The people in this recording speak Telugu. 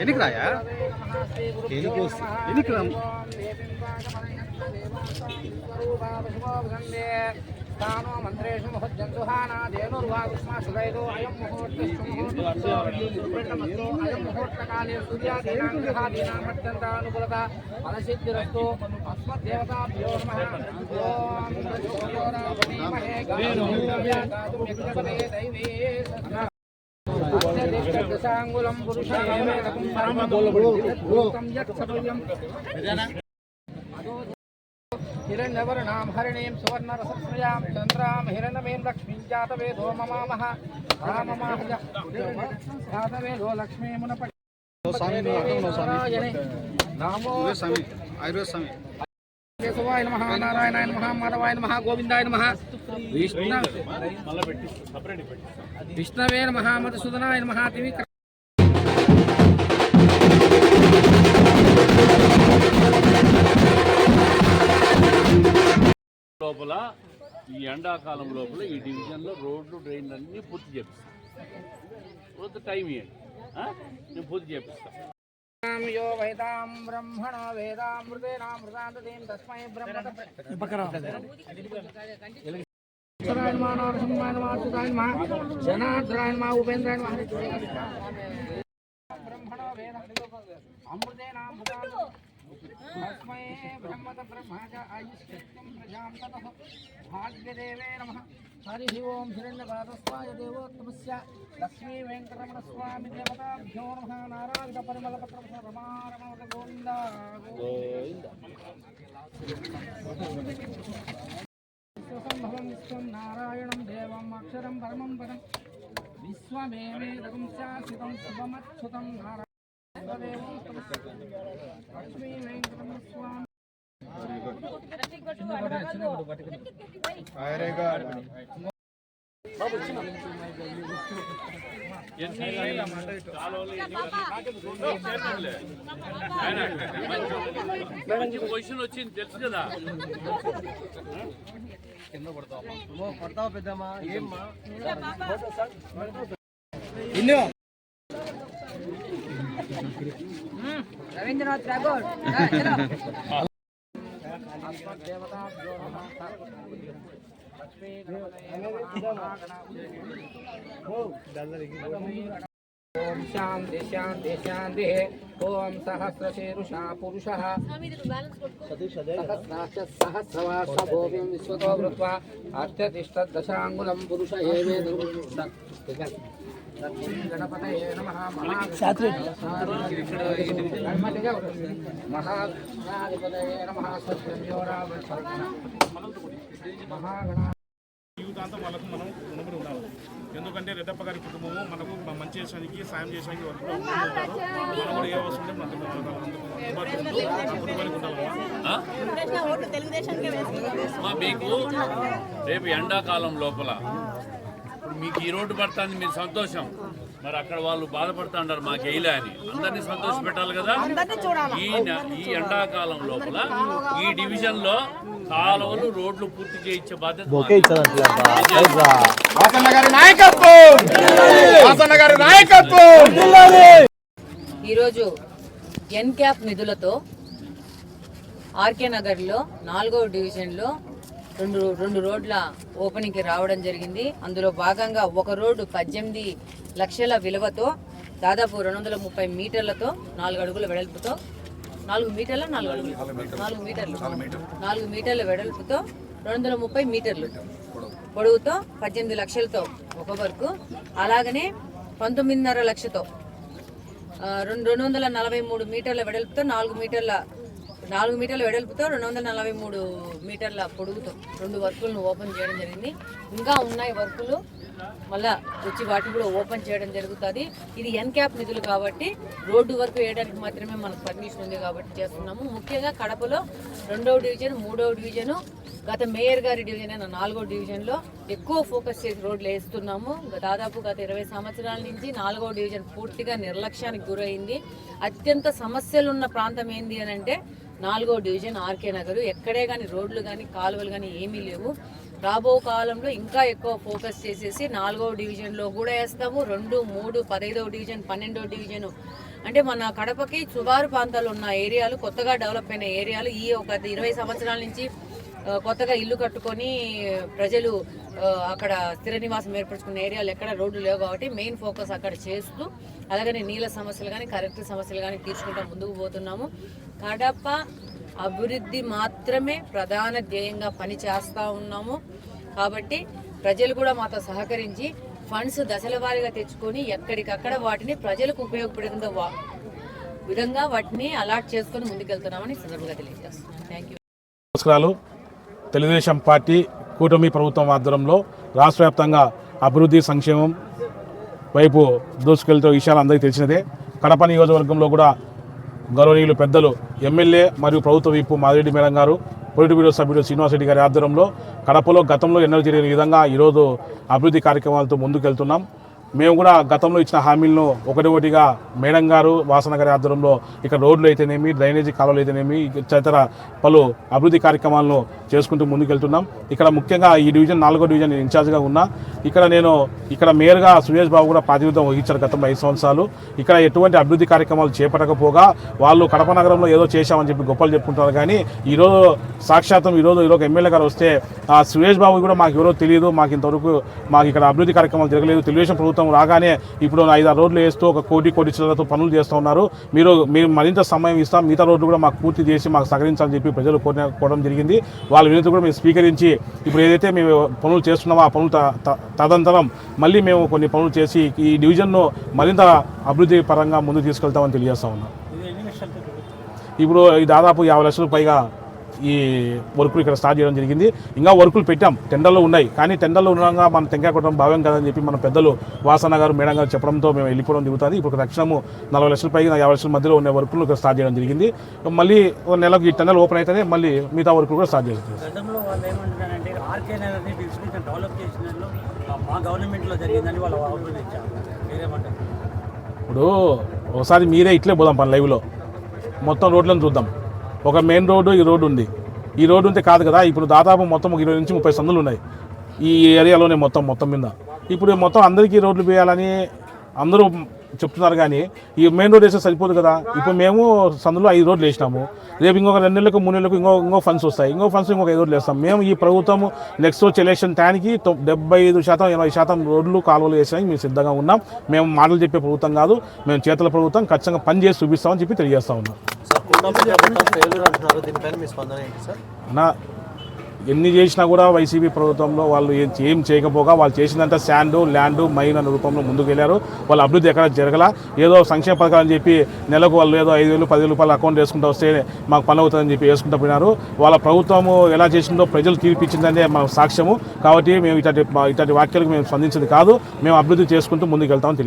ఎన్నికి రాయా? ఎన్నికి రా స్థానో మంత్రేషు ముహుజ్జంతు హానాదేనుర్వాగుష్మాసుగైదో అయం ముహూర్తస్తు అయం ముహూర్తకాలే సూర్యాదీనాం గ్రహాదీనాం అత్యంతానుకూలత ఫలసిద్ధిరస్తు అస్మద్దేవతాభ్యో నమః. ఓం ప్రచోదయామహే దైవే దశాంగులం పురుషేవేదకం చంద్రాం హిరణమీం లక్ష్మీం జాతవేదో మమామహ రామమాహ జాతవేదో లక్ష్మీమునప నామో స్వామి ఆయుర్వేద స్వామి కేశవాయ నమః నారాయణాయ నమః మాధవాయ నమః గోవిందాయ నమః విష్ణు విష్ణవే నమః మధుసూదనాయ నమః త్రివిక్రమ లోపల ఈ ఎండాకాలం లోపల ఈ డివిజన్లో రోడ్లు డ్రైన్లు అన్నీ పూర్తి చేపిస్తాం. కొంత టైం ఇవ్వండి? నేను పూర్తి చేపిస్తాను యో వైతాం బ్రహ్మణ వేదామృతేనామృతాంతీం తస్మై బ్రహ్మణ. వేద. అమృతేనామృతాంతీం తస్మై బ్రహ్మత బ్రహ్మజ ఆయుష్యం ప్రజాం భాగ్యదేవే నమః హరి ఓం హిరణ్యపాదస్వాయ దేవోత్తమస్య లక్ష్మీ వెంకటరమణ స్వామి దేవతాభ్యో నమ నారాయణ పరిమళ పత్ర రమారమణ గోవింద విశ్వసంభవం విశ్వం నారాయణం దేవం అక్షరం పరమం పదం విశ్వమేమే శాశ్వతం శుభమచ్యుతం నారాయణ మంచి పొజిషన్ వచ్చింది తెలుసు కదా ఠాగూర్ దేవతాభ్యో నమః లక్ష్మీ ఓం శాంతి శాంతి శాంతి ఓం సహస్రశీరుషా పురుషः సహస్రాక్ష సహస్రవాస భూమిం విశ్వతో కృత్వా అత్యతిష్టదశాంగులం పురుష ఏవేద గణపతయే నమః జీవితాంతం వాళ్ళకు మనం రుణపడి ఉండాలి ఎందుకంటే రెడ్డప్ప గారి కుటుంబము మనకు మంచి చేసానికి సాయం చేసానికి ఉంటారు మనం కూడా ఏ ఉంటూ ఆ కుటుంబానికి ఉండాలమ్మా మీకు రేపు ఎండాకాలం లోపల మీకు ఈ రోడ్డు పడుతుంది మీరు సంతోషం. మరి అక్కడ వాళ్ళు బాధపడుతుంటారు మాకు వేయలే అని. అందరినీ సంతోష పెట్టాలి కదా? ఈ ఈ ఎండాకాలం లోపల ఈ డివిజన్లో కాలువలు రోడ్లు పూర్తి చేయించే బాధ్యత ఈరోజు ఎన్క్యాప్ నిధులతో ఆర్కే నగర్లో నాలుగవ డివిజన్లో రెండు రెండు రోడ్ల ఓపెనింగ్కి రావడం జరిగింది. అందులో భాగంగా ఒక రోడ్డు పద్దెనిమిది లక్షల విలువతో దాదాపు రెండు వందల ముప్పై మీటర్లతో నాలుగు అడుగుల వెడల్పుతో నాలుగు మీటర్ల నాలుగు అడుగులు నాలుగు మీటర్లు. నాలుగు మీటర్ల. వెడల్పుతో రెండు వందల ముప్పై మీటర్లు. పొడవుతో పద్దెనిమిది లక్షలతో ఒక వరకు. అలాగనే పంతొమ్మిదిన్నర లక్షతో రెండు రెండు వందల నలభై మూడు మీటర్ల వెడల్పుతో నాలుగు మీటర్ల నాలుగు మీటర్ల వెడల్పుతో రెండు వందల నలభై మూడు మీటర్ల పొడుగుతో రెండు వర్కులను ఓపెన్ చేయడం జరిగింది. ఇంకా ఉన్నాయి వర్కులు. మళ్ళా వచ్చి వాటిని కూడా ఓపెన్ చేయడం జరుగుతుంది. ఇది ఎన్క్యాప్ నిధులు కాబట్టి రోడ్డు వర్క్ వేయడానికి మాత్రమే మనకు పర్మిషన్ ఉంది కాబట్టి చేస్తున్నాము. ముఖ్యంగా కడపలో రెండవ డివిజన్ మూడవ డివిజను గత మేయర్ గారి డివిజన్ అయిన నాలుగో డివిజన్లో ఎక్కువ ఫోకస్ చేసి రోడ్లు వేస్తున్నాము. దాదాపు గత ఇరవై సంవత్సరాల నుంచి నాలుగో డివిజన్ పూర్తిగా నిర్లక్ష్యానికి గురైంది. అత్యంత సమస్యలున్న ప్రాంతం ఏంది అని అంటే నాలుగో డివిజన్ ఆర్కే నగర్. ఎక్కడే కానీ రోడ్లు కానీ కాలువలు కానీ ఏమీ లేవు. రాబో కాలంలో ఇంకా ఎక్కువ ఫోకస్ చేసేసి నాలుగో డివిజన్లో కూడా వేస్తాము. రెండు మూడు పదహైదవ డివిజన్ పన్నెండవ డివిజన్. అంటే మన కడపకి సుమారు ప్రాంతాలు ఉన్న ఏరియాలు కొత్తగా డెవలప్ అయిన ఏరియాలు ఈ ఒక ఇరవై సంవత్సరాల నుంచి కొత్తగా ఇల్లు కట్టుకొని ప్రజలు అక్కడ స్థిర నివాసం ఏర్పరచుకున్న ఏరియాలు ఎక్కడ రోడ్లు లేవు కాబట్టి మెయిన్ ఫోకస్ అక్కడ చేస్తూ అలాగనే నీళ్ళ సమస్యలు కానీ కరెంటు సమస్యలు కానీ తీర్చుకుంటా ముందుకు పోతున్నాము. కడప అభివృద్ధి మాత్రమే ప్రధాన ధ్యేయంగా పని చేస్తూ ఉన్నాము. కాబట్టి ప్రజలు కూడా మాతో సహకరించి ఫండ్స్ దశల వారీగా తెచ్చుకొని ఎక్కడికక్కడ వాటిని ప్రజలకు ఉపయోగపడే వా- విధంగా వాటిని అలాట్ చేసుకొని ముందుకెళ్తున్నామని సందర్భంగా తెలియజేస్తున్నాను థ్యాంక్ యూ నమస్కారాలు. తెలుగుదేశం పార్టీ కూటమి ప్రభుత్వం ఆధ్వర్యంలో రాష్ట్ర వ్యాప్తంగా అభివృద్ధి సంక్షేమం వైపు దూసుకెళ్తే విషయాలు అందరికీ తెలిసినదే. కడప నియోజకవర్గంలో కూడా గౌరవనీయులు పెద్దలు ఎమ్మెల్యే మరియు ప్రభుత్వ విప్పు మాదిరెడ్డి మేడం గారు పొలిటి బ్యూరో సభ్యుడు శ్రీనివాసరెడ్డి గారి ఆధ్వర్యంలో కడపలో గతంలో ఎన్నో జరిగిన విధంగా ఈరోజు అభివృద్ధి కార్యక్రమాలతో ముందుకెళ్తున్నాం. మేము కూడా గతంలో ఇచ్చిన హామీలను ఒకటి ఒకటిగా మేడం గారు వాసన గారి ఆధ్వర్యంలో ఇక్కడ రోడ్లు అయితేనేమి డ్రైనేజీ కాలువలు అయితేనేమి తదితర పలు అభివృద్ధి కార్యక్రమాలను చేసుకుంటూ ముందుకెళ్తున్నాం. ఇక్కడ ముఖ్యంగా ఈ డివిజన్ నాలుగో డివిజన్ ఇన్ఛార్జ్గా ఉన్నా. ఇక్కడ నేను ఇక్కడ మేయర్గా సురేష్ బాబు కూడా ప్రాతినిధ్యం వహించారు గతంలో ఐదు సంవత్సరాలు. ఇక్కడ ఎటువంటి అభివృద్ధి కార్యక్రమాలు చేపట్టకపోగా వాళ్ళు కడప నగరంలో ఏదో చేశామని చెప్పి గొప్పలు చెప్పుకుంటారు కానీ ఈరోజు సాక్షాత్తం ఈరోజు ఈరోజు ఎమ్మెల్యే గారు వస్తే సురేష్ బాబు కూడా మాకు ఎవరో తెలియదు. మాకు ఇంతవరకు మాకు ఇక్కడ అభివృద్ధి కార్యక్రమాలు జరగలేదు. తెలుగుదేశం ప్రభుత్వం రాగానే ఇప్పుడు ఐదారు రోడ్లు వేస్తూ ఒక కోటి కోటి చిల్లరతో పనులు చేస్తూ ఉన్నారు. మీరు మీరు మరింత సమయం ఇస్తాం మిగతా రోడ్లు కూడా మాకు పూర్తి చేసి మాకు సహకరించాలని చెప్పి ప్రజలు కోరడం జరిగింది. వాళ్ళ వినతి కూడా మేము స్వీకరించి ఇప్పుడు ఏదైతే మేము పనులు చేస్తున్నామో ఆ పనులు త- త- తదనంతరం మళ్ళీ మేము కొన్ని పనులు చేసి ఈ డివిజన్ను మరింత అభివృద్ధి పరంగా ముందుకు తీసుకెళ్తామని తెలియజేస్తా ఉన్నాం. ఇప్పుడు దాదాపు యాభై లక్షలకు పైగా ఈ వర్కులు ఇక్కడ స్టార్ట్ చేయడం జరిగింది. ఇంకా వర్కులు పెట్టాం. టెండర్లు ఉన్నాయి. కానీ టెండర్లు ఉండగా మనం టెంకాయ కొట్టడం భావ్యం కదని చెప్పి మన పెద్దలు వాసన గారు మేడం గారు చెప్పడంతో మేము వెళ్ళిపోవడం జరుగుతుంది. ఇప్పుడు తక్షణము నలభై లక్షల పైగా యాభై లక్షల మధ్యలో ఉన్న వర్కులు ఇక్కడ స్టార్ట్ చేయడం జరిగింది. మళ్ళీ ఒక నెలకు ఈ టెండర్లు ఓపెన్ అయితేనే మళ్ళీ మిగతా వర్కులు కూడా స్టార్ట్ చేస్తుంది ఇప్పుడు ఒకసారి మీరే ఇట్లే పోదాం పని లైవ్లో. మొత్తం రోడ్లను చూద్దాం. ఒక మెయిన్ రోడ్డు ఈ రోడ్డు ఉంది. ఈ రోడ్డు ఉంటే కాదు కదా ఇప్పుడు దాదాపు మొత్తం ఒక ఇరవై నుంచి ముప్పై సందులు ఉన్నాయి. ఈ ఏరియాలోనే మొత్తం మొత్తం మీద. ఇప్పుడు మొత్తం అందరికీ రోడ్లు వేయాలని అందరూ చెప్తున్నారు కానీ ఈ మెయిన్ రోడ్ వేస్తే సరిపోదు కదా. ఇప్పుడు మేము సందులో ఐదు రోడ్లు వేసినాము. రేపు ఇంకొక రెండు నెలలకు మూడు నెలలకు ఇంకో ఇంకో ఫండ్స్ వస్తాయి. ఇంకో ఫండ్స్ ఇంకొక ఐదు రోడ్లు వేస్తాం. మేము ఈ ప్రభుత్వం నెక్స్ట్ వచ్చే ఎలక్షన్ టైంకి తొ- డెబ్బై ఐదు శాతం ఎనభై శాతం రోడ్లు కాలువలు వేసానికి మేము సిద్ధంగా ఉన్నాం. మేము మాటలు చెప్పే ప్రభుత్వం కాదు. మేము చేతుల ప్రభుత్వం ఖచ్చితంగా పని చేసి చూపిస్తామని చెప్పి తెలియజేస్తా ఉన్నాం. సార్? ఎన్ని చేసినా కూడా వైసీపీ ప్రభుత్వంలో వాళ్ళు ఏం ఏం చేయకపోగా వాళ్ళు చేసినంత శాండ్ ల్యాండ్ మైన్ అనే రూపంలో ముందుకు వెళ్ళారు వాళ్ళ అభివృద్ధి ఎక్కడ జరగల? ఏదో సంక్షేమ పథకాలు అని చెప్పి నెలకు వాళ్ళు ఏదో ఐదు వేలు పది రూపాయలు అకౌంట్ వేసుకుంటూ వస్తే మాకు పని అవుతుందని చెప్పి వేసుకుంటూ పోయినారు. వాళ్ళ ప్రభుత్వము ఎలా చేసిందో ప్రజలు తీర్పిచ్చిందనే మా సాక్ష్యము. కాబట్టి మేము ఇట్లాంటి ఇట్లాంటి వ్యాఖ్యలకు మేము స్పందించింది కాదు. మేము అభివృద్ధి చేసుకుంటూ ముందుకు వెళ్తామని